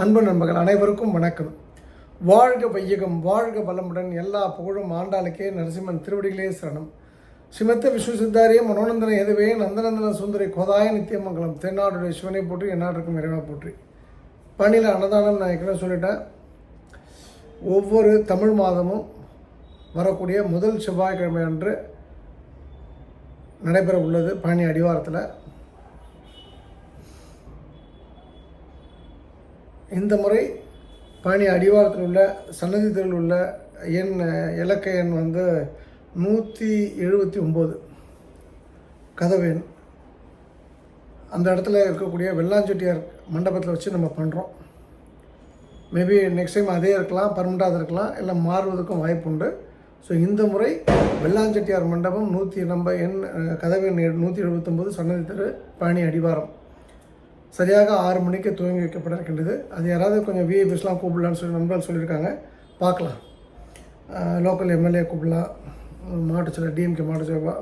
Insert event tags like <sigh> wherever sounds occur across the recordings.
அன்பு நண்பர்கள் அனைவருக்கும் வணக்கம். வாழ்க வையகம் வாழ்க வளமுடன் எல்லா புகழும் ஆண்டாளுக்கே நரசிம்மன் திருவடிகளே சரணம். சிமத்த விஸ்வசித்தாரிய மனோநந்தன எதுவே நந்தநந்தன சுந்தரி கோதாய நித்தியமங்கலம் தென்னாடுடைய சிவனை போற்றி என்னாட்டுக்கும் இறைவனை போற்றி. பணியில் அன்னதானம் நான் ஏற்கனவே சொல்லிட்டேன். ஒவ்வொரு தமிழ் மாதமும் வரக்கூடிய முதல் செவ்வாய்க்கிழமை அன்று நடைபெற உள்ளது பழனி அடிவாரத்தில். இந்த முறை பழனி அடிவாரத்தில் உள்ள சன்னதி தெருவில் உள்ள எண் இலக்க எண் வந்து நூற்றி எழுபத்தி ஒம்பது கதவு எண். அந்த இடத்துல இருக்கக்கூடிய வெள்ளாஞ்செட்டியார் மண்டபத்தில் வச்சு நம்ம பண்ணுறோம் மேபி நெக்ஸ்ட் டைம் அதே இருக்கலாம் பர்மனண்டாக இருக்கலாம் இல்லை மாறுவதற்கும் வாய்ப்பு உண்டு. ஸோ இந்த முறை வெள்ளாஞ்செட்டியார் மண்டபம் நூற்றி நம்ம எண் கதவு எண் நூற்றி எழுபத்தொம்போது சன்னதி தெரு பழனி அடிவாரம். சரியாக ஆறு மணிக்கு துவங்கி வைக்கப்பட இருக்கின்றது அது யாராவது கொஞ்சம் விஐபிஸ்லாம் கூப்பிடலான்னு சொல்லி நண்பர்கள் சொல்லியிருக்காங்க. பார்க்கலாம். லோக்கல் எம்எல்ஏ கூப்பிடலாம். மாட்டுச்சல டிஎம்கே மாட்டுச்சல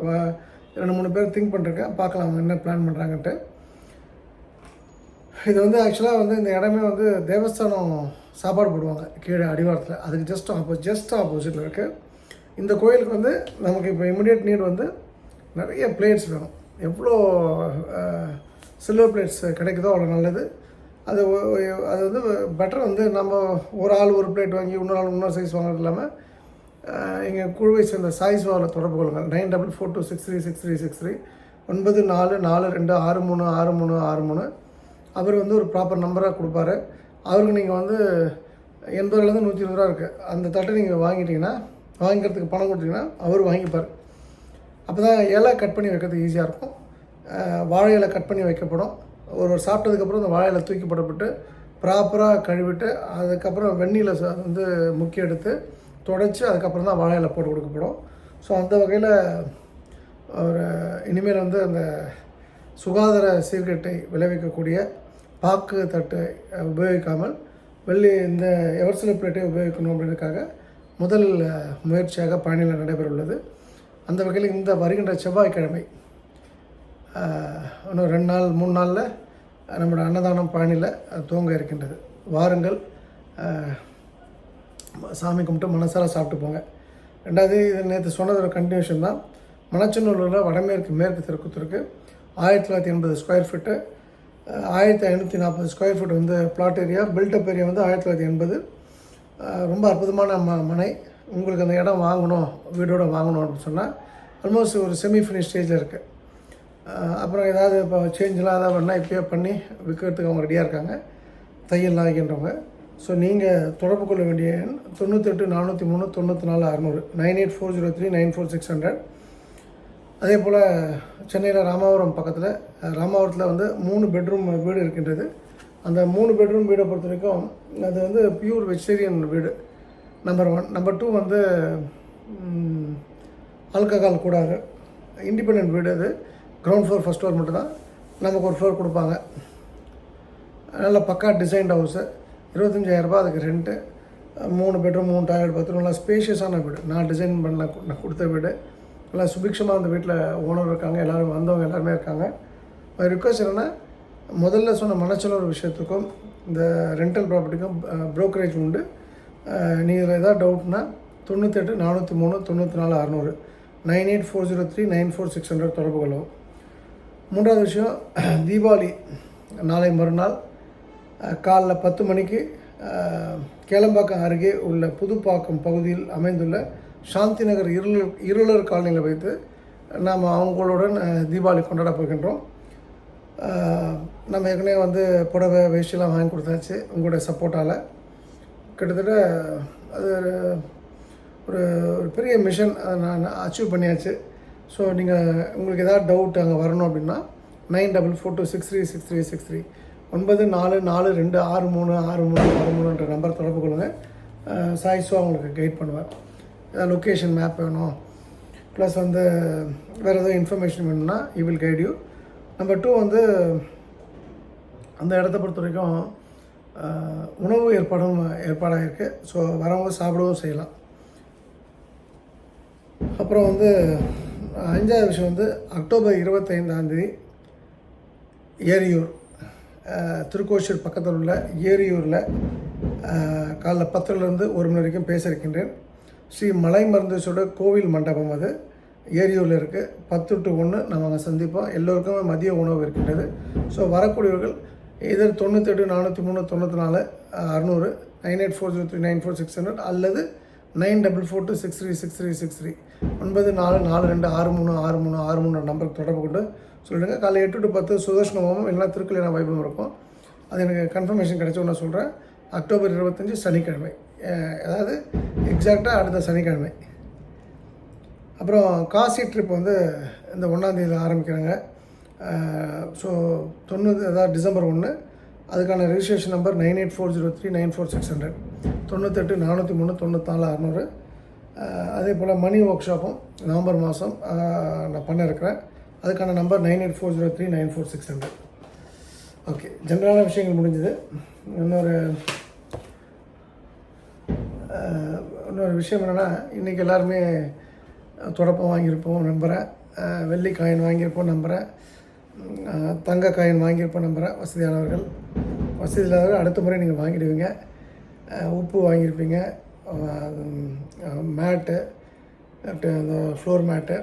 ரெண்டு மூணு பேர் திங்க் பண்ணிருக்கேன். பார்க்கலாம் அவங்க என்ன பிளான் பண்ணுறாங்கன்ட்டு இது வந்து ஆக்சுவலாக வந்து இந்த இடமே வந்து தேவஸ்தானம் சாப்பாடு போடுவாங்க. கீழே அடிவாரத்தில். அதுக்கு ஜஸ்ட் ஆப்போ ஜஸ்ட் ஆப்போசிட்டில் இருக்குது இந்த கோயிலுக்கு வந்து நமக்கு இப்போ இமிடியேட் நீட் வந்து நிறைய பிளேட்ஸ் வேணும். எவ்வளோ சில்வர் பிளேட்ஸ் கிடைக்குதோ அவ்வளோ நல்லது. அது அது வந்து பெட்டர் வந்து நம்ம ஒரு ஆள் ஒரு பிளேட் வாங்கி இன்னொரு ஆள் இன்னொரு சைஸ் வாங்குறது இல்லாமல் எங்கள் குழுவை சேர்ந்த சாய்ஸ் வாவில் தொடர்பு கொள்ளுங்கள். Nine double four two six three six three six three ஒன்பது நாலு நாலு ரெண்டு ஆறு மூணு ஆறு மூணு ஆறு மூணு. அவர் வந்து ஒரு ப்ராப்பர் நம்பராக கொடுப்பாரு. அவருக்கு நீங்கள் வந்து எண்பதுலேருந்து நூற்றி இருபது ரூபா இருக்குது அந்த தட்டை நீங்கள் வாங்கிட்டீங்கன்னா வாங்கிக்கிறதுக்கு பணம் கொடுத்தீங்கன்னா அவர் வாங்கிப்பார். அப்போ தான் இலை கட் பண்ணி வைக்கிறதுக்கு ஈஸியாக இருக்கும். வாழை இலை கட் பண்ணி வைக்கப்படும். ஒரு ஒரு சாப்பிட்டதுக்கப்புறம் அந்த வாழை இலை தூக்கி போடப்பட்டு ப்ராப்பராக கழுவிட்டு அதுக்கப்புறம் வெந்நீரில் ச- வந்து முக்கி எடுத்து தொடச்சி அதுக்கப்புறம் தான் வாழை இலை போட்டு கொடுக்கப்படும். ஸோ அந்த வகையில் ஒரு இனிமேல் வந்து அந்த சுகாதார சீர்கேட்டை விளைவிக்கக்கூடிய பாக்கு தட்டை உபயோகிக்காமல் வெள்ளி இந்த எவர்சில பிளேட்டை உபயோகிக்கணும் அப்படின்றதுக்காக முதல் முயற்சியாக பயணியில் நடைபெற உள்ளது அந்த வகையில் இந்த வருகின்ற செவ்வாய்க்கிழமை இன்னும் ரெண்டு நாள் மூணு நாளில் நம்மளோட அன்னதானம் பழனியில் தூங்க இருக்கின்றது. வாருங்கள். சாமி கும்பிட்டு மனசார சாப்பிட்டு போங்க. ரெண்டாவது இது நேற்று சொன்னதோட கண்டினியூஷன் தான். மணச்சநல்லூரில் வடமேற்கு மேற்கு தெற்குத்திற்கு ஆயிரத்தி தொள்ளாயிரத்தி எண்பது ஸ்கொயர் ஃபீட்டு ஆயிரத்தி ஐநூற்றி நாற்பது ஸ்கொயர் ஃபீட் வந்து flat area built up area வந்து ஆயிரத்தி தொள்ளாயிரத்தி எண்பது. ரொம்ப அற்புதமான ம மனை. உங்களுக்கு அந்த இடம் வாங்கணும் வீடோடு வாங்கணும் அப்படின்னு சொன்னால் ஆல்மோஸ்ட் ஒரு செமி ஃபினிஷ் ஸ்டேஜில் இருக்குது அப்புறம் ஏதாவது இப்போ சேஞ்செலாம் ஏதாவது பண்ணால் இப்போயே பண்ணி விற்கிறதுக்கு அவங்க ரெடியாக இருக்காங்க. தையல்லாம் வைக்கின்றவங்க ஸோ நீங்கள் தொடர்பு கொள்ள வேண்டிய எண் தொண்ணூத்தெட்டு நானூற்றி மூணு தொண்ணூற்றி நாலு அறநூறு. Nine eight four zero three nine four six hundred அதே போல் சென்னையில் ராமாவரம் பக்கத்தில் ராமாபுரத்தில் ராமாவரத்தில் வந்து மூணு பெட்ரூம் வீடு இருக்கின்றது. அந்த மூணு பெட்ரூம் வீடை பொறுத்த வரைக்கும் அது வந்து பியூர் வெஜிடேரியன் வீடு. நம்பர் ஒன் நம்பர் டூ வந்து ஆல்கஹால் கூடாது. இண்டிபெண்ட் வீடு அது. கிரவுண்ட் ஃப்ளோர் ஃபஸ்ட் ஃப்ளோர் மட்டும்தான். நமக்கு ஒரு ஃப்ளோர் கொடுப்பாங்க. நல்ல பக்கா டிசைன்ட் ஹவுஸு இருபத்தஞ்சாயிரரூபா அதுக்கு ரெண்ட்டு மூணு பெட்ரூம் மூணு டாய்லெட் பாத்ரூம் நல்லா ஸ்பேஷியஸான வீடு. நான் டிசைன் பண்ண நான் கொடுத்த வீடு. நல்லா சுபிக்ஷமாக அந்த வீட்டில் ஓனர் இருக்காங்க. எல்லோரும் வந்தவங்க எல்லாருமே இருக்காங்க. ரிக்வஸ்ட் என்னென்னா முதல்ல சொன்ன மனச்சலூர் விஷயத்துக்கும் இந்த ரெண்டல் ப்ராப்பர்ட்டிக்கும் ப்ரோக்கரேஜ் உண்டு. நீங்கள் இதில் ஏதாவது டவுட்னா தொண்ணூத்தெட்டு நானூற்றி மூணு தொண்ணூற்றி நாலு அறநூறு nine eight four zero three nine four six hundred தொடர்பு கொள்ளவும். மூன்றாவது விஷயம் <clears throat> தீபாவளி நாளை மறுநாள் காலைல பத்து மணிக்கு கேளம்பாக்கம் அருகே உள்ள புதுப்பாக்கம் பகுதியில் அமைந்துள்ள சாந்தி நகர் இருளர் இருளர் காலனியில் வைத்து நாம் அவங்களுடன் தீபாவளி கொண்டாட போகின்றோம். நம்ம ஏற்கனவே வந்து புடவை வேஷ்டிலாம் வாங்கி கொடுத்தாச்சு உங்களுடைய சப்போர்ட்டால். கிட்டத்தட்ட அது ஒரு- ஒரு ஒரு பெரிய மிஷன் அதை நான் அச்சீவ் பண்ணியாச்சு. ஸோ நீங்கள் உங்களுக்கு ஏதாவது டவுட் அங்கே வரணும் அப்படின்னா nine double four two six three six three six three ஒன்பது நாலு நாலு ரெண்டு ஆறு மூணு ஆறு மூணு ஆறு மூணுன்ற நம்பர் தொடர்பு கொள்ளுங்கள் சாய் ஷோ உங்களுக்கு கைட் பண்ணுவார் ஏதாவது லொக்கேஷன் மேப் வேணும். ப்ளஸ் வந்து வேறு எதுவும் இன்ஃபர்மேஷன் வேணும்னா we will guide you number two வந்து அந்த இடத்த பொறுத்த வரைக்கும் உணவு ஏற்பாடும் ஏற்பாடாக இருக்குது ஸோ வரவங்க சாப்பிடவும் செய்யலாம். அப்புறம் வந்து அஞ்சாவது விஷயம் வந்து அக்டோபர் இருபத்தைந்தாந்தேதி ஏரியூர் அஹ், திருக்கோஷூர் பக்கத்தில் உள்ள ஏரியூரில் காலைல பத்துலேருந்து ஒரு மணி வரைக்கும் பேச இருக்கின்றேன். ஸ்ரீ மலை மருந்தேஸ்வரோட கோவில் மண்டபம் அது. ஏரியூரில் இருக்குது பத்து டு ஒன்று நம்ம அங்கே சந்திப்போம். எல்லோருக்குமே மதிய உணவு இருக்கின்றது. ஸோ வரக்கூடியவர்கள் இதர் தொண்ணூத்தெட்டு நானூற்றி மூணு தொண்ணூற்றி நாலு அறநூறு nine eight four zero three nine four six hundred அல்லது nine double four two six three six three six three. ஒன்பது நாலு நாலு ரெண்டு ஆறு மூணு ஆறு மூணு ஆறு மூணு நம்பருக்கு தொடர்பு கொண்டு சொல்லிடுங்க. காலையில் எட்டு டு பத்து சுதர்ஷன ஹோமம் இல்லைனா திருக்கல்யாண வைபவம் இருக்கும். அது எனக்கு கன்ஃபர்மேஷன் கிடைச்ச நான் சொல்கிறேன் அக்டோபர் இருபத்தஞ்சி சனிக்கிழமை. அதாவது எக்ஸாக்டாக அடுத்த சனிக்கிழமை. அப்புறம் காசி ட்ரிப் வந்து இந்த ஒன்றாந்தேதியில் ஆரம்பிக்கிறாங்க. ஸோ தொண்ணூறு அதாவது டிசம்பர் ஒன்று அதுக்கான registration number nine eight four zero three nine four six hundred தொண்ணூத்தெட்டு நானூற்றி மூணு தொண்ணூத்தாலு அறநூறு. அதே போல் மணி ஒர்க் ஷாப்பும் நவம்பர் மாதம் நான் பண்ண இருக்கிறேன் அதுக்கான number nine eight four zero three nine four six hundred okay ஜென்ரலான விஷயங்கள் முடிஞ்சது. இன்னொரு இன்னொரு விஷயம் என்னென்னா இன்றைக்கி எல்லாருமே தொடப்பம் வாங்கியிருப்போம் நம்புகிறேன் வெள்ளி காயின் வாங்கியிருப்போம் நம்புகிறேன் தங்க காயின் வாங்கியிருப்போம் நம்புகிறேன் வசதியானவர்கள். வசதி இல்லாதவர்கள் அடுத்த முறை நீங்கள் வாங்கிடுவீங்க. உப்பு வாங்கியிருப்பீங்க. மேட்டு அந்த ஃப்ளோர் மேட்டு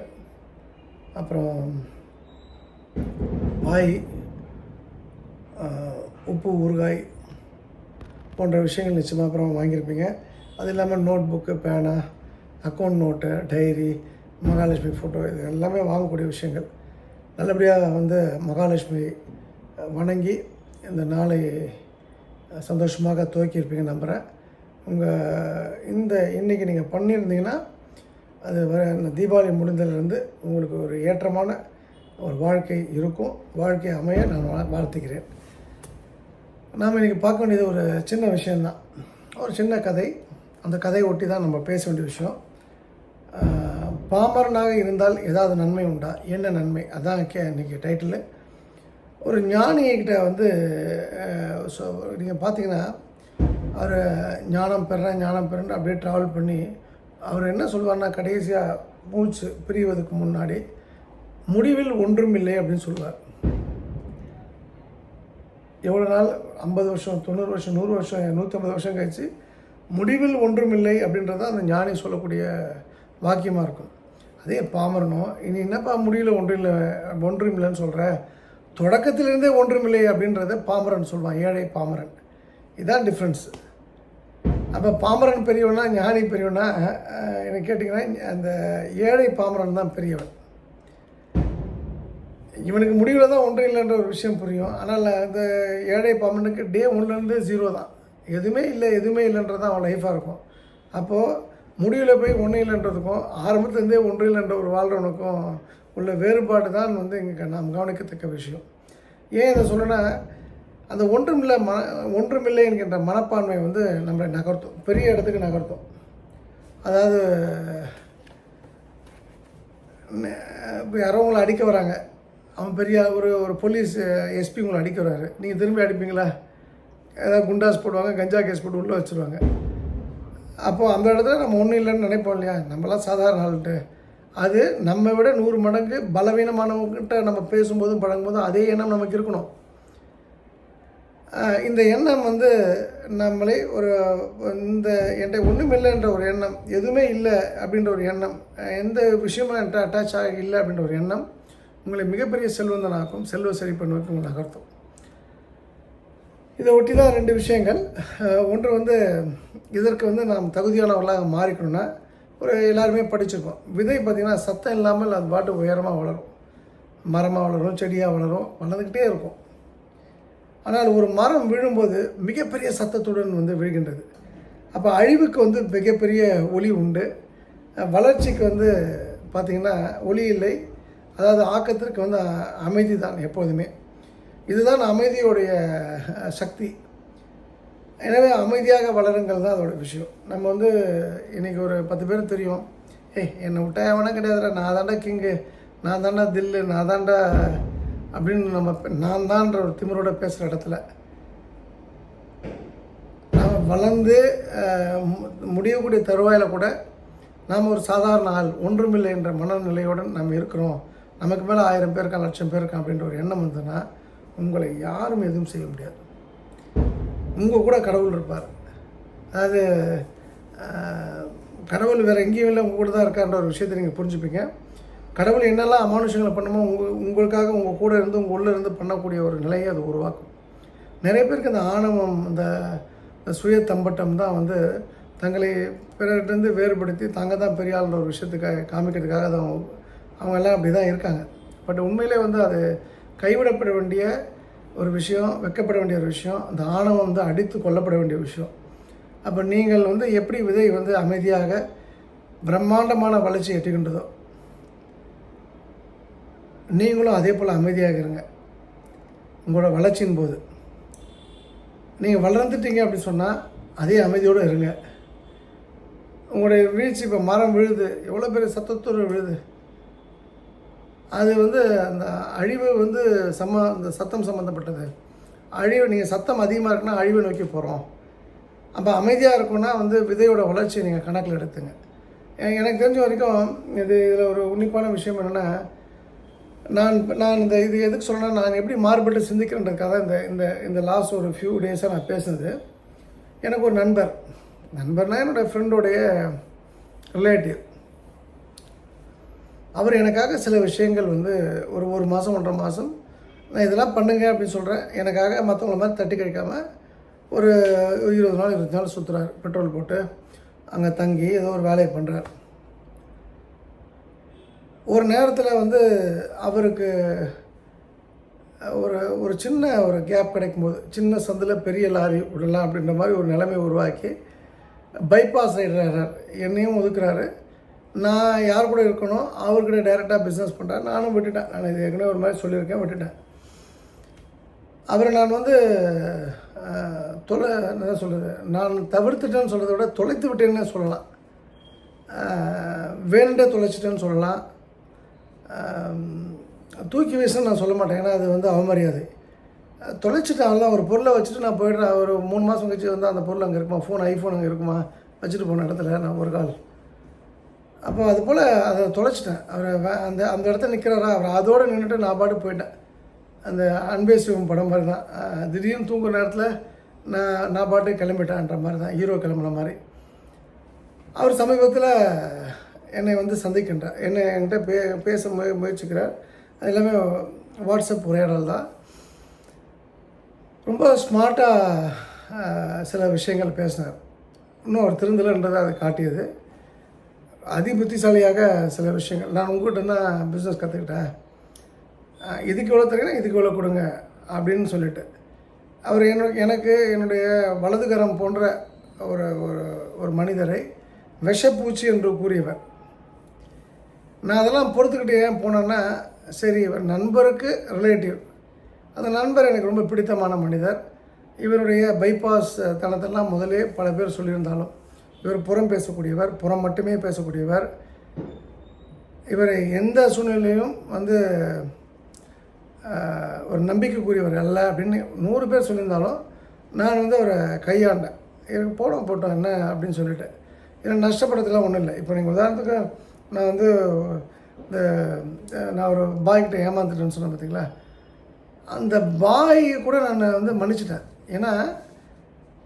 அப்புறம் பாய் உப்பு ஊறுகாய் போன்ற விஷயங்கள் நிச்சயமாக அப்புறம் வாங்கியிருப்பீங்க. அது இல்லாமல் நோட் புக்கு பேனா account note diary Mahalakshmi photo இது எல்லாமே வாங்கக்கூடிய விஷயங்கள். நல்லபடியாக வந்து மகாலட்சுமி வணங்கி இந்த நாளை சந்தோஷமாக துவக்கியிருப்பீங்க நம்புகிறேன் உங்கள் இந்த இன்றைக்கி நீங்கள் பண்ணியிருந்தீங்கன்னா அது வர தீபாவளி முடிந்ததுலேருந்து உங்களுக்கு ஒரு ஏற்றமான ஒரு வாழ்க்கை இருக்கும். வாழ்க்கை அமைய நான் வாழ்த்துக்கிறேன் நாம் இன்றைக்கி பார்க்க வேண்டியது ஒரு சின்ன விஷயந்தான் ஒரு சின்ன கதை. அந்த கதையை ஒட்டி தான் நம்ம பேச வேண்டிய விஷயம். பாமரனாக இருந்தால் ஏதாவது நன்மை உண்டா? என்ன நன்மை? அதான் கே இன்றைக்கி டைட்டிலு ஒரு ஞானிகிட்ட வந்து நீங்கள் பார்த்தீங்கன்னா அவர் ஞானம் பெறேன் ஞானம் பெறேன் அப்படியே ட்ராவல் பண்ணி அவர் என்ன சொல்லுவார்னா கடைசியாக மூச்சு பிரிவதுக்கு முன்னாடி முடிவில் ஒன்றும் இல்லை அப்படின்னு சொல்லுவார். எவ்வளோ நாள்? ஐம்பது வருஷம் தொண்ணூறு வருஷம் நூறு வருஷம் நூற்றம்பது வருஷம் கழிச்சு முடிவில் ஒன்றுமில்லை அப்படின்றது தான் அந்த ஞானி சொல்லக்கூடிய வாக்கியமாக இருக்கும். அதே பாமரனும் இனி என்னப்பா முடியல ஒன்றும் இல்லை ஒன்றும் இல்லைன்னு சொல்கிற தொடக்கத்திலிருந்தே ஒன்றுமில்லை அப்படின்றத பாமரன் சொல்லுவான் ஏழை பாமரன். இதுதான் டிஃப்ரென்ஸ் அப்போ பாமரன் பெரியவனா ஞானி பெரியவனா எனக்கு கேட்டிங்கன்னா அந்த ஏழை பாமரன் தான் பெரியவன். இவனுக்கு முடிவில் தான் ஒன்றும் இல்லைன்ற ஒரு விஷயம் புரியும். ஆனால் அந்த ஏழை பாமரனுக்கு டே ஒன்றுலேருந்து ஜீரோ தான். எதுவுமே இல்லை எதுவுமே இல்லைன்றது தான் அவன் லைஃபாக இருக்கும். அப்போது முடிவில் போய் ஒன்றும் இல்லைன்றதுக்கும் ஆரம்பத்துலேருந்தே ஒன்றும் இல்லைன்ற ஒரு வாழ்கிறவனுக்கும் உள்ள வேறுபாடு தான் வந்து இங்கே நாம் கவனிக்கத்தக்க விஷயம். ஏன் இதை சொல்லணும்னா அந்த ஒன்றுமில்லை மன ஒன்றுமில்லை என்கின்ற மனப்பான்மை வந்து நம்மளை நகர்த்தும். பெரிய இடத்துக்கு நகர்த்தும். அதாவது இப்போ யாரோ உங்களை அடிக்க வராங்க. அவன் பெரிய ஒரு ஒரு போலீஸ் எஸ்பி உங்களை அடிக்க வராரு. நீங்கள் திரும்பி அடிப்பீங்களா? ஏதாவது குண்டாஸ் போடுவாங்க கஞ்சா கேஸ் போட்டு உள்ளே வச்சுருவாங்க. அப்போது அந்த இடத்துல நம்ம ஒன்றும் இல்லைன்னு நினைப்போம் இல்லையா? நம்மளாம் சாதாரண ஆள்கிட்ட அது நம்ம விட நூறு மடங்கு பலவீனமானவங்ககிட்ட நம்ம பேசும்போதும் பழங்கும்போதும் அதே எண்ணம் நமக்கு இருக்கணும். இந்த எண்ணம் வந்து நம்மளே ஒரு இந்த என்கிட்ட ஒன்றும் இல்லைன்ற ஒரு எண்ணம் எதுவுமே இல்லை அப்படின்ற ஒரு எண்ணம் எந்த விஷயமும் என்கிட்ட அட்டாச் ஆகி இல்லை அப்படின்ற ஒரு எண்ணம் உங்களை மிகப்பெரிய செல்வந்தனாக்கும் செல்வ செழிப்பை நோக்கி உங்களை நகர்த்தும். இதை ஒட்டி தான் ரெண்டு விஷயங்கள். ஒன்று வந்து இதற்கு வந்து நாம் தகுதியானவர்களாக மாறிக்கணும்னா ஒரு எல்லாருமே படிச்சிருக்கோம் விதை பார்த்திங்கன்னா சத்தம் இல்லாமல் அது பாட்டு உயரமாக வளரும். மரமாக வளரும் செடியாக வளரும் வளர்ந்துக்கிட்டே இருக்கும். ஆனால் ஒரு மரம் விழும்போது மிகப்பெரிய சத்தத்துடன் வந்து விழுகின்றது. அப்போ அழிவுக்கு வந்து மிகப்பெரிய ஒளி உண்டு. வளர்ச்சிக்கு வந்து பார்த்திங்கன்னா ஒளி இல்லை. அதாவது ஆக்கத்திற்கு வந்து அமைதி தான் எப்போதுமே. இதுதான் அமைதியோடைய சக்தி. எனவே அமைதியாக வளருங்கள் தான் அதோட விஷயம். நம்ம வந்து இன்றைக்கி ஒரு பத்து பேர் தெரியும். ஏய் என்னை விட்டா எவனா கிடையாதுடா. நான் தாண்டா கிங்கு நான் தாண்டா தில்லு நான் தாண்டா அப்படின்னு நம்ம நான் தான்ற ஒரு திமிரோட பேசுகிற இடத்துல நாம் வளர்ந்து மு- முடியக்கூடிய தருவாயில் கூட நாம் ஒரு சாதாரண ஆள் ஒன்றுமில்லை என்ற மனநிலையுடன் நம்ம இருக்கிறோம். நமக்கு மேலே ஆயிரம் பேர் இருக்கான் லட்சம் பேர் இருக்கான் அப்படின்ற ஒரு எண்ணம் வந்ததுன்னா உங்களை யாரும் எதுவும் செய்ய முடியாது. உங்கள் கூட கடவுள் இருப்பார். அதாவது கடவுள் வேறு எங்கேயும் இல்லை உங்கள் கூட தான் இருக்கான்ற ஒரு விஷயத்தை நீங்கள் புரிஞ்சுப்பீங்க. கடவுள் என்னெல்லாம் அமானுஷங்களை பண்ணுமோ உங்கள் உங்களுக்காக உங்கள் கூட இருந்து உங்கள் உள்ளே இருந்து பண்ணக்கூடிய ஒரு நிலையை அது உருவாக்கும். நிறைய பேருக்கு அந்த ஆணவம் அந்த சுய தம்பட்டம் தான் வந்து தங்களை பிறர்கிட்டருந்து வேறுபடுத்தி தாங்க தான் பெரிய ஆளுன்ற ஒரு விஷயத்துக்காக காமிக்கிறதுக்காக தான் அவங்க அவங்க எல்லாம் அப்படி தான் இருக்காங்க. பட் உண்மையிலே வந்து அது கைவிடப்பட வேண்டிய ஒரு விஷயம் வெக்கப்பட வேண்டிய ஒரு விஷயம் அந்த ஆணவம் வந்து அடித்து கொல்லப்பட வேண்டிய விஷயம். அப்போ நீங்கள் வந்து எப்படி விதை வந்து அமைதியாக பிரம்மாண்டமான வளர்ச்சி எட்டுகின்றதோ நீங்களும் அதே போல் அமைதியாக இருங்க. உங்களோட வளர்ச்சியின் போது. நீங்கள் வளர்ந்துட்டீங்க அப்படின்னு சொன்னால் அதே அமைதியோடு இருங்க. உங்களுடைய வீழ்ச்சி இப்போ மரம் விழுது எவ்வளோ பெரிய சத்தத்தோடு விழுது. அது வந்து அந்த அழிவு வந்து சம்ம அந்த சத்தம் சம்மந்தப்பட்டது அழிவு நீங்கள் சத்தம் அதிகமாக இருக்குன்னா அழிவை நோக்கி போகிறோம் அப்போ அமைதியாக இருக்குன்னா வந்து விதையோட வளர்ச்சியை நீங்கள் கணக்கில் எடுத்துங்க. எனக்கு தெரிஞ்ச வரைக்கும் இது இதில் ஒரு உன்னிப்பான விஷயம் என்னென்னா நான் நான் இந்த இது எதுக்கு சொல்கிறேன்னா நான் எப்படி மாறுபட்டு சிந்திக்கிறேன்றதுக்காக இந்த இந்த இந்த லாஸ்ட் ஒரு ஃபியூ டேஸாக நான் பேசுனது. எனக்கு ஒரு நண்பர். நண்பர்னால் என்னோடய ஃப்ரெண்டோடைய ரிலேட்டிவ் அவர் எனக்காக சில விஷயங்கள் வந்து ஒரு ஒரு மாதம் ஒன்றரை மாதம் நான் இதெல்லாம் பண்ணுங்க அப்படின்னு சொல்கிறேன் எனக்காக மற்றவங்கள மாதிரி தட்டி கழிக்காமல் ஒரு இருபது நாள் இருபது நாள் சுற்றுறாரு பெட்ரோல் போட்டு அங்கே தங்கி ஏதோ ஒரு வேலையை பண்ணுறார் ஒரு நேரத்தில் வந்து அவருக்கு ஒரு ஒரு சின்ன ஒரு கேப் கிடைக்கும்போது சின்ன சந்தில் பெரிய லாரி விடலாம் அப்படின்ற மாதிரி ஒரு நிலைமை உருவாக்கி பைபாஸ் ரைடர் என்னையும் ஒதுக்குறாரு. நான் யார் கூட இருக்கணும் அவர்கிட்ட டைரெக்டாக பிஸ்னஸ் பண்ணுறேன் நானும் விட்டுட்டேன். நான் இது ஏற்கனவே ஒரு மாதிரி சொல்லியிருக்கேன் விட்டுட்டேன். அவரை நான் வந்து தொலை என்ன சொல்கிறது நான் தவிர்த்துட்டேன்னு சொல்கிறத விட தொலைத்து விட்டேன்னு சொல்லலாம். வேண்ட தொலைச்சிட்டேன்னு சொல்லலாம். தூக்கி வீசுன்னு நான் சொல்ல மாட்டேன். ஏன்னா அது வந்து அவமரியாதை. அஹ், தொலைச்சிட்டேன் அவ்வளோதான் ஒரு பொருளை வச்சுட்டு நான் போயிடுறேன். ஒரு மூணு மாதம் கழிச்சு வந்து அந்த பொருள் அங்கே இருக்குமா? ஃபோன் ஐஃபோன் அங்கே இருக்குமா? வச்சுட்டு போன இடத்துல நான் ஒரு கால். அப்போ அது போல் அதை தொலைச்சிட்டேன். அவர் வே- அந்த அந்த இடத்துல நிற்கிறாரா அவர் அதோடு நின்றுட்டு நான் பாட்டு போயிட்டேன். அந்த அன்பே சிவம் படம் மாதிரி தான். திடீர்னு தூங்குற நேரத்தில் நான் நான் பாட்டு கிளம்பிட்டேன்ற மாதிரி தான். ஹீரோ கிளம்புன மாதிரி. அவர் சமீபத்தில் என்னை வந்து சந்திக்கின்றார். என்னை என்கிட்ட பே பேச முய முயற்சிக்கிறார். அது எல்லாமே வாட்ஸ்அப் உரையாடல் தான். ரொம்ப ஸ்மார்ட்டாக சில விஷயங்கள் பேசினார். இன்னும் அவர் திருந்தலைன்றதை அதை காட்டியது. அதி புத்திசாலியாக சில விஷயங்கள். நான் உங்கள்கிட்ட தான் பிஸ்னஸ் கற்றுக்கிட்டேன் இதுக்கு எவ்வளோ தரீங்கன்னா இதுக்கு எவ்வளோ கொடுங்க அப்படின்னு சொல்லிட்டு. அவர் என்ன எனக்கு என்னுடைய வலதுகரம் போன்ற ஒரு ஒரு ஒரு மனிதரை விஷப்பூச்சி என்று கூறியவர். நான் அதெல்லாம் பொறுத்துக்கிட்டு ஏன் போனேன்னா சரி இவர் நண்பருக்கு ரிலேட்டிவ் அந்த நண்பர் எனக்கு ரொம்ப பிடித்தமான மனிதர். இவருடைய பைபாஸ் தனத்தெல்லாம் முதலே பல பேர் சொல்லியிருந்தாலும் இவர் புறம் பேசக்கூடியவர் புறம் மட்டுமே பேசக்கூடியவர். இவரை எந்த சூழ்நிலையிலும் வந்து ஒரு நம்பிக்கைக்குரியவர் அல்ல அப்படின்னு நூறு பேர் சொல்லியிருந்தாலும் நான் வந்து அவரை கையாண்டேன். எனக்கு போடும் போட்டோம் என்ன அப்படின்னு சொல்லிட்டேன் எனக்கு நஷ்டப்படுறதுலாம் ஒன்றும் இல்லை. இப்போ நீங்கள் உதாரணத்துக்கு நான் வந்து இந்த நான் ஒரு பாய்கிட்ட ஏமாந்துட்டேன்னு சொன்னேன் பார்த்தீங்களா அந்த பாயை கூட நான் வந்து மன்னிச்சிட்டேன். ஏன்னா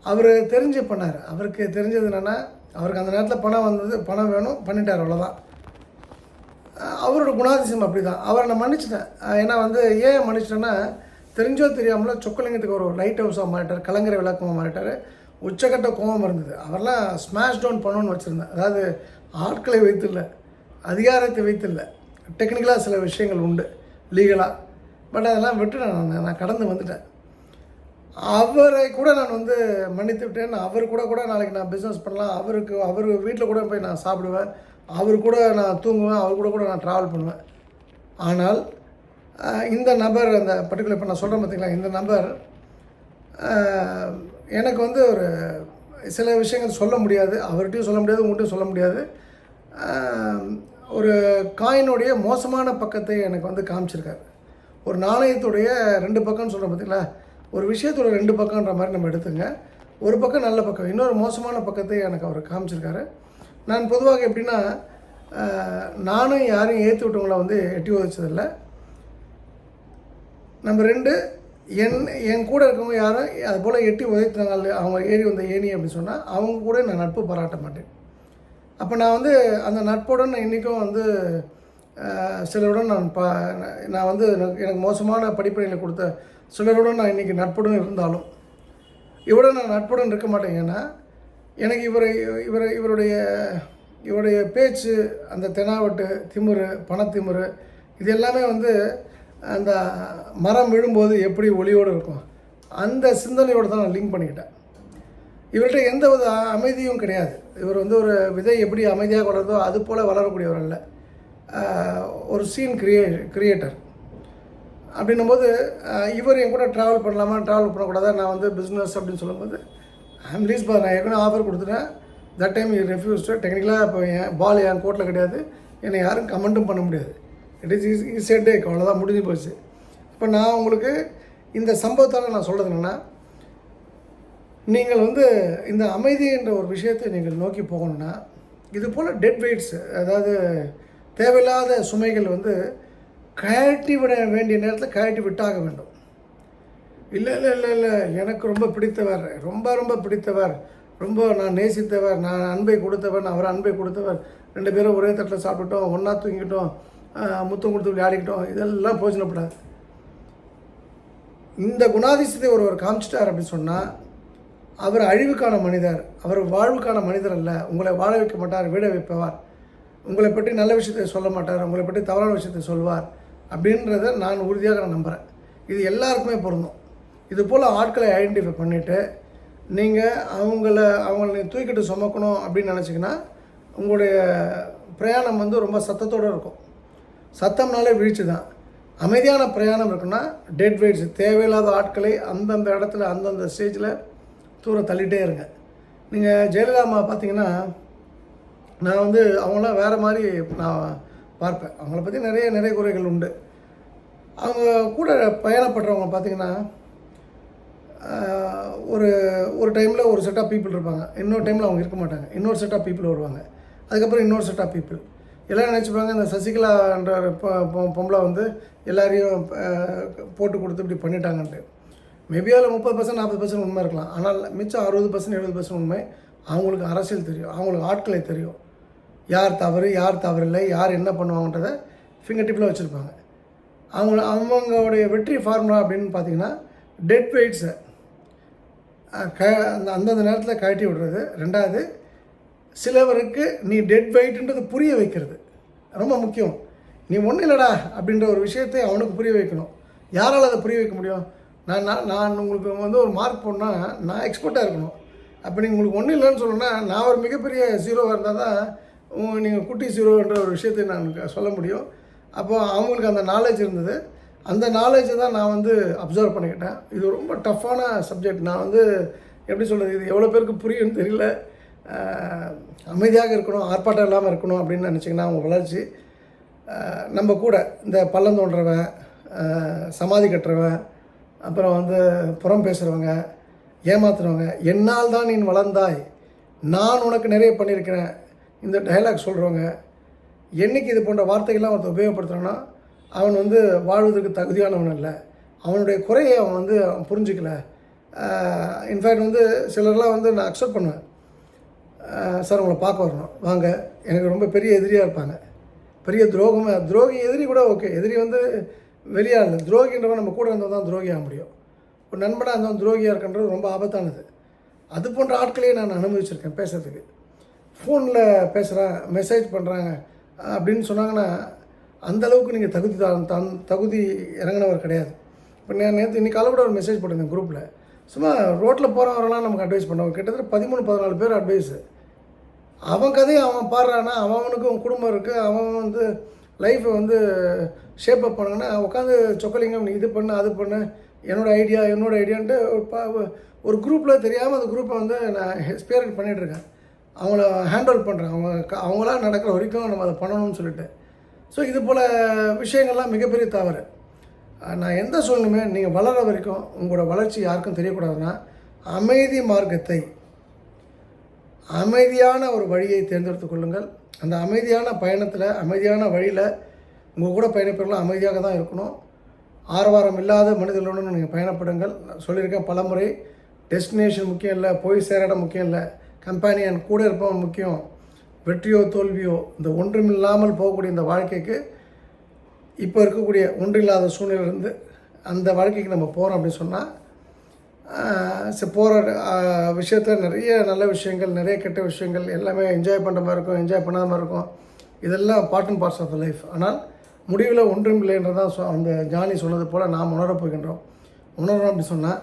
அவர் தெரிஞ்சு பண்ணார். அவருக்கு தெரிஞ்சது என்னென்னா அவருக்கு அந்த நேரத்தில் பணம் வந்தது பணம் வேணும் பண்ணிட்டார் அவ்வளோதான் அவரோட குணாதிசயம் அப்படி தான் அவரை நான் மன்னிச்சிட்டேன். ஏன்னா வந்து ஏன் மன்னிச்சிட்டேன்னா தெரிஞ்சோ தெரியாமலோ சொக்கலிங்கத்துக்கு ஒரு லைட் ஹவுஸாக மாறிட்டார் கலங்கரை விளக்கமாக மாறிட்டார் உச்சக்கட்ட கோபம் இருந்தது. அவரெல்லாம் ஸ்மாஷ் டவுன் பண்ணணும்னு வச்சுருந்தேன். அதாவது ஆட்களை வைத்தில்லை அதிகாரத்தை வைத்தில்லை. டெக்னிக்கலாக சில விஷயங்கள் உண்டு லீகலாக பட் அதெல்லாம் விட்டுட்டேன் நான் நான் கடந்து வந்துட்டேன். அவரை கூட நான் வந்து மன்னித்து விட்டேன். அவர் கூட கூட நாளைக்கு நான் பிஸ்னஸ் பண்ணலாம். அவருக்கு அவர் வீட்டில் கூட போய் நான் சாப்பிடுவேன். அவர் கூட நான் தூங்குவேன். அவர் கூட கூட நான் ட்ராவல் பண்ணுவேன். ஆனால் இந்த நபர் அந்த பர்டிகுலர் இப்போ நான் சொல்கிறேன் பார்த்தீங்களா இந்த நபர் எனக்கு வந்து ஒரு சில விஷயங்கள் சொல்ல முடியாது. அவர்கிட்டையும் சொல்ல முடியாது. உங்கள்கிட்டையும் சொல்ல முடியாது. ஒரு காயினுடைய மோசமான பக்கத்தை எனக்கு வந்து காமிச்சிருக்காரு. ஒரு நாணயத்துடைய ரெண்டு பக்கம்னு சொல்கிறேன் பார்த்தீங்களா ஒரு விஷயத்தோட ரெண்டு பக்கம்ன்ற மாதிரி நம்ம எடுத்துங்க. ஒரு பக்கம் நல்ல பக்கம் இன்னொரு மோசமான பக்கத்தை எனக்கு அவர் காமிச்சிருக்காரு. நான் பொதுவாக எப்படின்னா நானும் யாரையும் ஏற்றி விட்டவங்கள வந்து எட்டி உதச்சதில்லை. நம்ம ரெண்டு என் என் கூட இருக்கவங்க யாரும் அது போல் எட்டி உதைத்தாங்க அவங்க ஏறி வந்த ஏணி அப்படின்னு சொன்னால் அவங்க கூட நான் நட்பு பாராட்ட மாட்டேன். அப்போ நான் வந்து அந்த நட்புடன் நான் இன்றைக்கும் வந்து சிலருடன் நான் பா நான் வந்து எனக்கு மோசமான படிப்பனையில் கொடுத்த சிலருடன் நான் இன்றைக்கி நட்புடன் இருந்தாலும் இவருடன் நான் நட்புடன் இருக்க மாட்டேன். ஏன்னா எனக்கு இவரை இவரை இவருடைய இவருடைய பேச்சு அந்த தெனாவட்டு திமிரு பணத்திமிரு இது எல்லாமே வந்து அந்த மரம் விழும்போது எப்படி ஒளியோடு இருக்கும். அந்த சிந்தனையோடு தான் நான் லிங்க் பண்ணிக்கிட்டேன். இவர்கிட்ட எந்த வித அமைதியும் கிடையாது. இவர் வந்து ஒரு விதை எப்படி அமைதியாக வளருதோ அது போல் வளரக்கூடியவர் அல்ல. ஒரு சீன் கிரியே கிரியேட்டர் அப்படின்னும்போது போது இவர் என் கூட ட்ராவல் பண்ணலாமா? ட்ராவல் பண்ணக்கூடாதா? நான் வந்து பிஸ்னஸ் அப்படின்னு சொல்லும்போது ஐம் லீஸ் பார் நான் ஏற்கனவே ஆஃபர் கொடுத்துட்டேன். தட் டைம் யூ ரெஃப்யூஸ்டு டெக்னிக்கலாக இப்போ என் பால் என் கோர்ட்டில் கிடையாது. என்னை யாரும் கமெண்ட்டும் பண்ண முடியாது. It is is is day அவ்வளோதான் முடிஞ்சு போச்சு. இப்போ நான் உங்களுக்கு இந்த சம்பவத்தால் நான் சொல்கிறது என்னென்னா நீங்கள் வந்து இந்த அமைதி என்ற ஒரு விஷயத்தை நீங்கள் நோக்கி போகணும்னா இது போல் டெட் வெயிட்ஸ் அதாவது தேவையில்லாத சுமைகள் வந்து கழட்டி விட வேண்டிய நேரத்தில் கழட்டி விட்டாக வேண்டும். இல்லை இல்லை இல்லை இல்லை. எனக்கு ரொம்ப பிடித்தவர். ரொம்ப ரொம்ப பிடித்தவர். ரொம்ப நான் நேசித்தவர். நான் அன்பை கொடுத்தவர் அவர் அன்பை கொடுத்தவர். ரெண்டு பேரும் ஒரே தட்டில் சாப்பிட்டோம். ஒன்றா தூங்கிட்டோம். முத்தம் கொடுத்து விளையாடிக்கிட்டோம். இதெல்லாம் போஜனப்படாது இந்த குணாதிசயத்தை ஒருவர் காமிச்சிட்டார் அப்படின்னு சொன்னால் அவர் அழிவுக்கான மனிதர். அவர் வாழ்வுக்கான மனிதர் அல்ல. உங்களை வாழ வைக்க மாட்டார் வீட வைப்பவர். உங்களை பற்றி நல்ல விஷயத்தை சொல்ல மாட்டார். உங்களை பற்றி தவறான விஷயத்தை சொல்வார். அப்படின்றத நான் உறுதியாக நான் நம்புகிறேன் இது எல்லாருக்குமே பொருந்தும். இது போல் ஆட்களை ஐடென்டிஃபை பண்ணிவிட்டு நீங்கள் அவங்கள அவங்கள நீங்கள் தூக்கிட்டு சுமக்கணும் அப்படின்னு நினச்சிங்கன்னா உங்களுடைய பிரயாணம் வந்து ரொம்ப சத்தத்தோடு இருக்கும். சத்தம்னாலே வீழ்ச்சி தான். அமைதியான பிரயாணம் இருக்குன்னா டெட் வெயிட்ஸ் தேவையில்லாத ஆட்களை அந்தந்த இடத்துல அந்தந்த ஸ்டேஜில் தூரம் தள்ளிகிட்டே இருங்க. நீங்கள் ஜெயலலிதா அம்மா பார்த்தீங்கன்னா நான் வந்து அவங்களாம் வேறு மாதிரி நான் பார்ப்பேன். அவங்கள பற்றி நிறைய நிறைய குறைகள் உண்டு. அவங்க கூட பயணப்படுறவங்க பார்த்திங்கன்னா ஒரு ஒரு டைமில் ஒரு செட் ஆஃப் பீப்புள் இருப்பாங்க. இன்னொரு டைமில் அவங்க இருக்க மாட்டாங்க. இன்னொரு செட் ஆஃப் பீப்புள் வருவாங்க. அதுக்கப்புறம் இன்னொரு செட் ஆஃப் பீப்புள் எல்லாம் நினச்சிப்பாங்க இந்த சசிகலான்ற பொம்பளை வந்து எல்லாரையும் போட்டு கொடுத்து இப்படி பண்ணிட்டாங்கன்ட்டு. மேபி அதில் முப்பது பர்சன்ட் நாற்பது பர்சன்ட் உண்மை இருக்கலாம். ஆனால் மிச்சம் அறுபது பர்சன்ட் எழுபது பர்சன்ட் உண்மை அவங்களுக்கு அரசியல் தெரியும். அவங்களுக்கு ஆட்களை தெரியும். யார் தவறு யார் தவறில்லை யார் என்ன பண்ணுவாங்கன்றதை ஃபிங்கர் டிப்பில் வச்சுருப்பாங்க. அவங்க அவங்களுடைய வெற்றி ஃபார்முலா அப்படின்னு பார்த்தீங்கன்னா டெட் வெயிட்ஸை க அந்த அந்தந்த நேரத்தில் கழட்டி விடுறது. ரெண்டாவது சிலவருக்கு நீ டெட் வெயிட்ன்றது புரிய வைக்கிறது. ரொம்ப முக்கியம். நீ ஒன்றும் இல்லைடா அப்படின்ற ஒரு விஷயத்தை அவனுக்கு புரிய வைக்கணும். யாரால் அதை புரிய வைக்க முடியும்? நான் நான் நான் உங்களுக்கு வந்து ஒரு மார்க் போடணும்னா நான் எக்ஸ்பர்ட்டாக இருக்கணும். அப்போ நீங்கள் உங்களுக்கு ஒன்றும் இல்லைன்னு சொல்லணும்னா நான் ஒரு மிகப்பெரிய ஜீரோவாக இருந்தால் தான் நீங்கள் குட்டி ஜீரோன்ற ஒரு விஷயத்தை நான் சொல்ல முடியும். அப்போ அவங்களுக்கு அந்த நாலேஜ் இருந்தது. அந்த நாலேஜை தான் நான் வந்து அப்சர்வ் பண்ணிக்கிட்டேன். இது ரொம்ப டஃப்பான சப்ஜெக்ட் நான் வந்து எப்படி சொல்கிறது இது எவ்வளோ பேருக்கு புரியும்னு தெரியல. அமைதியாக இருக்கணும் ஆர்ப்பாட்டம் இல்லாமல் இருக்கணும் அப்படின்னு நினச்சிங்கன்னா அவங்க வளர்ச்சி நம்ம கூட இந்த பள்ளம் தோன்றவன் சமாதி கட்டுறவன் அப்புறம் வந்து புறம் பேசுகிறவங்க ஏமாத்துறவங்க என்னால் தான் நீ வளர்ந்தாய். நான் உனக்கு நிறைய பண்ணியிருக்கிறேன். இந்த டயலாக் சொல்கிறவங்க என்னைக்கு இது போன்ற வார்த்தைகள்லாம் ஒருத்தர் உபயோகப்படுத்துகிறான்னா அவன் வந்து வாழ்வதற்கு தகுதியானவன் இல்லை அவனுடைய குறையை அவன் வந்து அவன் புரிஞ்சிக்கல. இன்ஃபேக்ட் வந்து சிலர்லாம் வந்து நான் அக்செப்ட் பண்ணுவேன். சார் உங்களை பார்க்க வரணும். வாங்க. எனக்கு ரொம்ப பெரிய எதிரியாக இருப்பாங்க. பெரிய துரோகமாக துரோகி எதிரி கூட ஓகே எதிரி வந்து வெளியாக இல்லை. துரோகின்றவன் நம்ம கூட இருந்தால் தான் துரோகியாக முடியும். ஒரு நண்பனாக இருந்தவன் துரோகியாக இருக்கின்றது ரொம்ப ஆபத்தானது. அது போன்ற ஆட்களையே நான் அனுபவிச்சிருக்கேன் பேசுறதுக்கு. ஃபோனில் பேசுகிறேன் மெசேஜ் பண்ணுறாங்க அப்படின்னு சொன்னாங்கன்னா அந்த அளவுக்கு நீங்கள் தகுதி தான் தன் தகுதி இறங்கினவர் கிடையாது. இப்போ நான் நேற்று இன்றைக்கி கூட ஒரு மெசேஜ் போட்டிருந்தேன் குரூப்பில் சும்மா ரோட்டில் போகிறவரெல்லாம் நமக்கு அட்வைஸ் பண்ணுவோம் கிட்டத்தட்ட பதிமூணு பதினாலு பேர் அட்வைஸு அவன் கதையை அவன் பாடுறான்னா அவனுக்கு அவன் குடும்பம் இருக்குது அவன் வந்து லைஃப்பை வந்து ஷேப் அப் பண்ணுங்கன்னா உட்காந்து சொக்கலிங்கம் நீ இது பண்ணு அது பண்ணு என்னோடய ஐடியா என்னோடய ஐடியான்ட்டு ஒரு ஒரு குரூப்பில் தெரியாமல் அந்த குரூப்பை வந்து நான் ஸ்பேரட் பண்ணிகிட்ருக்கேன் அவங்கள ஹேண்டில் பண்ணுறேன் அவங்க க- அவங்களா நடக்கிற வரைக்கும் நம்ம அதை பண்ணணும்னு சொல்லிட்டு. ஸோ இது போல் விஷயங்கள்லாம் மிகப்பெரிய தவறு. நான் எந்த சொல்லணுமே நீங்கள் வளர வரைக்கும் உங்களோட வளர்ச்சி யாருக்கும் தெரியக்கூடாதுன்னா அமைதி மார்க்கத்தை அமைதியான ஒரு வழியை தேர்ந்தெடுத்து கொள்ளுங்கள். அந்த அமைதியான பயணத்தில் அமைதியான வழியில் உங்கள் கூட பயணிப்பவர்களும் அமைதியாக தான் இருக்கணும். ஆரவாரம் இல்லாத மனிதர்களுடன் நீங்கள் பயணப்படுங்கள். நான் சொல்லியிருக்கேன் பலமுறை டெஸ்டினேஷன் முக்கியம் இல்லை போய் சேர இடம் முக்கியம் இல்லை. கம்பேனியன் கூட இருப்பவன் முக்கியம் வெற்றியோ தோல்வியோ இந்த ஒன்றுமில்லாமல் போகக்கூடிய இந்த வாழ்க்கைக்கு இப்போ இருக்கக்கூடிய ஒன்றில்லாத சூழ்நிலையிலேருந்து அந்த வாழ்க்கைக்கு நம்ம போகிறோம் அப்படின்னு சொன்னால் போகிற விஷயத்தில் நிறைய நல்ல விஷயங்கள் நிறைய கெட்ட விஷயங்கள் எல்லாமே என்ஜாய் பண்ணுற மாதிரி இருக்கும் என்ஜாய் பண்ணாத மாதிரி இருக்கும். இதெல்லாம் part and parts of the life ஆனால் முடிவில் ஒன்றும் இல்லைன்றதான் சொ அந்த ஜானி சொன்னது போல் நாம் உணரப் போகின்றோம். உணர்றோம் அப்படின்னு சொன்னால்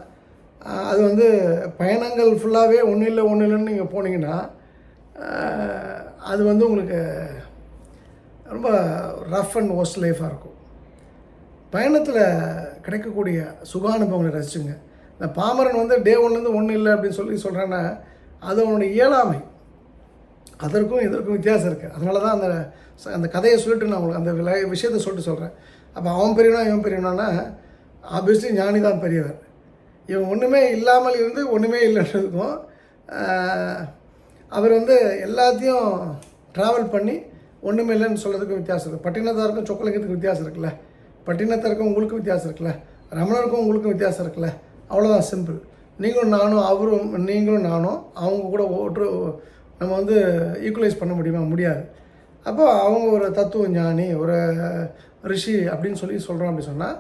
அது வந்து பயணங்கள் ஃபுல்லாகவே ஒன்றும் இல்லை ஒன்றும் இல்லைன்னு நீங்கள் போனீங்கன்னா அது வந்து உங்களுக்கு ரொம்ப ரஃப் அண்ட் ஒஸ்ட் லைஃபாக இருக்கும். பயணத்தில் கிடைக்கக்கூடிய சுகானுபவங்களை ரசிச்சுங்க. இந்த பாமரன் வந்து டே ஒன்லேருந்து ஒன்றும் இல்லை அப்படின்னு சொல்லி சொல்கிறேன்னா அது அவனுடைய இயலாமை. அதற்கும் இதற்கும் வித்தியாசம் இருக்குது அதனால தான் அந்த அந்த கதையை சொல்லிட்டு நான் உங்களுக்கு அந்த விஷயத்தை சொல்லிட்டு சொல்கிறேன் அப்போ அவன் பெரியவனா இவன் பெரியவனானா ஆப்வியஸ்லி ஞானி தான் பெரியவர். இவன் ஒன்றுமே இல்லாமல் இருந்து ஒன்றுமே இல்லைன்றதுக்கும் இருக்கும். அவர் வந்து எல்லாத்தையும் ட்ராவல் பண்ணி ஒன்றுமே இல்லைன்னு சொல்கிறதுக்கும் வித்தியாசம் இருக்குது பட்டினத்தாருக்கும் சொக்கலிங்கத்துக்கு வித்தியாசம் இருக்குல்ல. பட்டினத்தாருக்கும் உங்களுக்கும் வித்தியாசம் இருக்குல்ல. ரமணருக்கும் உங்களுக்கும் வித்தியாசம் இருக்குல்ல. அவ்வளோதான் சிம்பிள் நீங்களும் நானும் அவரும் நீங்களும் நானும் அவங்க கூட ஒற்று நம்ம வந்து ஈக்குவலைஸ் பண்ண முடியுமா? முடியாது. அப்போ அவங்க ஒரு தத்துவ ஞானி ஒரு ரிஷி அப்படின்னு சொல்லி சொல்கிறோம் அப்படி சொன்னால்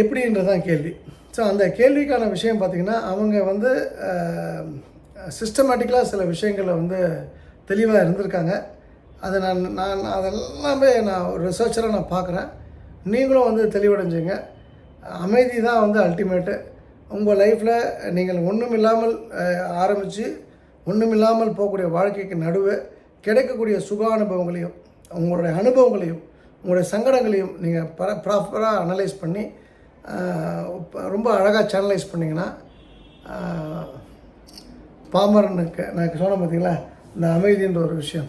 எப்படின்றதான் கேள்வி. ஸோ அந்த கேள்விக்கான விஷயம் பார்த்திங்கன்னா அவங்க வந்து சிஸ்டமேட்டிக்கலாக சில விஷயங்களை வந்து தெளிவாக இருந்திருக்காங்க. அதை நான் நான் அதெல்லாமே நான் ஒரு ரிசர்ச்சராக நான் பார்க்குறேன். நீங்களும் வந்து தெளிவடைஞ்சிங்க அமைதி தான் வந்து அல்டிமேட்டு உங்கள் லைஃப்பில் நீங்கள் ஒன்றும் இல்லாமல் ஆரம்பித்து ஒன்றும் இல்லாமல் போகக்கூடிய வாழ்க்கைக்கு நடுவே கிடைக்கக்கூடிய சுக அனுபவங்களையும் உங்களுடைய அனுபவங்களையும் உங்களுடைய சங்கடங்களையும் நீங்கள் பர ப்ராப்பராக அனலைஸ் பண்ணி ரொம்ப அழகாக சேனலைஸ் பண்ணிங்கன்னா பாமரனுக்கு நான் சொன்னேன் பார்த்தீங்களா இந்த அமைதின்ற ஒரு விஷயம்.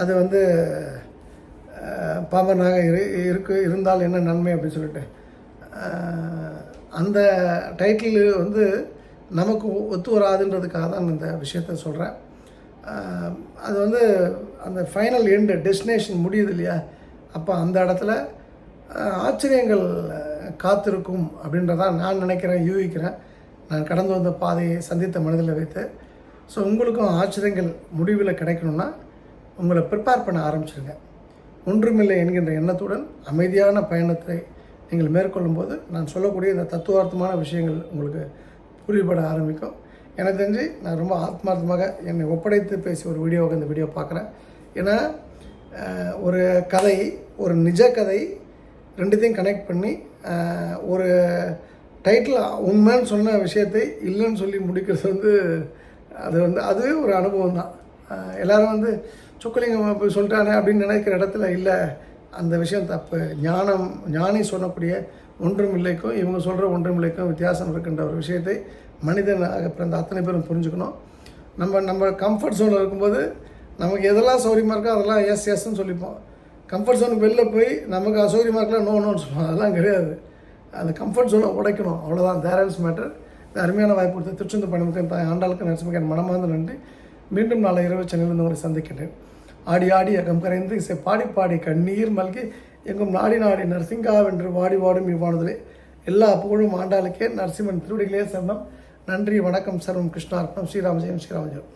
அது வந்து பாமரனாக இரு இருக்கு இருந்தால் என்ன நன்மை அப்படின்னு சொல்லிட்டு. அந்த டைட்டில் வந்து நமக்கு ஒத்து வராதுன்றதுக்காக தான் இந்த விஷயத்த சொல்கிறேன் அது வந்து அந்த ஃபைனல் எண்டு டெஸ்டினேஷன் முடியுது இல்லையா? அப்போ அந்த இடத்துல ஆச்சரியங்கள் காத்திருக்கும் அப்படின்றதான் நான் நினைக்கிறேன் யூகிக்கிறேன். நான் கடந்து வந்த பாதையை சந்தித்த மனதில் வைத்து. ஸோ உங்களுக்கும் ஆச்சரியங்கள் முடிவில் கிடைக்கணும்னா உங்களை ப்ரிப்பேர் பண்ண ஆரம்பிச்சிருங்க. ஒன்றுமில்லை என்கின்ற எண்ணத்துடன் அமைதியான பயணத்தை நீங்கள் மேற்கொள்ளும்போது நான் சொல்லக்கூடிய இந்த தத்துவார்த்தமான விஷயங்கள் உங்களுக்கு புரியப்பட ஆரம்பிக்கும். எனக்கு தெரிஞ்சு நான் ரொம்ப ஆத்மார்த்தமாக என்னை ஒப்படைத்து பேசி ஒரு வீடியோவாக இந்த வீடியோ பார்க்குறேன். ஏன்னா ஒரு கதை ஒரு நிஜ கதை ரெண்டுத்தையும் கனெக்ட் பண்ணி ஒரு டைட்டில் உண்மைன்னு சொன்ன விஷயத்தை இல்லைன்னு சொல்லி முடிக்கிறது வந்து அது வந்து அதுவே ஒரு அனுபவம் தான். எல்லோரும் வந்து சொக்கலிங்கம் போய் சொல்லிட்டானே அப்படின்னு நினைக்கிற இடத்துல இல்லை அந்த விஷயம் தப்பு. ஞானம் ஞானி சொல்லக்கூடிய ஒன்றும் இல்லைக்கும் இவங்க சொல்கிற ஒன்றும் இல்லைக்கும் வித்தியாசம் இருக்கின்ற ஒரு விஷயத்தை மனிதனாக பிறந்த அத்தனை பேரும் புரிஞ்சுக்கணும். நம்ம நம்ம கம்ஃபர்ட் ஜோனில் இருக்கும்போது நமக்கு எதெல்லாம் சௌரியமாக இருக்கோ அதெல்லாம் எஸ் எஸ்ன்னு சொல்லிப்போம். கம்ஃபர்ட் ஜோனுக்கு வெளில போய் நமக்கு அசௌரியமாக இருக்கலாம் நோ நோன்னு சொல்லுவோம் அதெல்லாம் கிடையாது. அந்த கம்ஃபர்ட் ஜோனை உடைக்கணும். அவ்வளோதான் தேரல்ஸ் மேட்டர் இந்த அருமையான வாய்ப்பு கொடுத்து திருச்செந்தூர் பயணமுக்கு தாய் ஆண்டாளுக்கு நரசிம்மகன் மனமார்ந்த நன்றி. மீண்டும் நாளை இரவு சென்னையிலிருந்து உங்களை சந்திக்கின்றேன். ஆடி ஆடி அகம் கரைந்து இசை பாடி பாடி கண்ணீர் மல்கி எங்கும் நாடி நாடி நரசிங்காவென்று வாடி வாடும் இவ்வாணுதலே எல்லா புகழும் ஆண்டாளுக்கே நரசிம்மன் திருவடிகளே சரணம். நன்றி வணக்கம். சர்வம் கிருஷ்ணார்ப்பணம் ஸ்ரீராமஜெயம் ஸ்ரீராமஜெயம்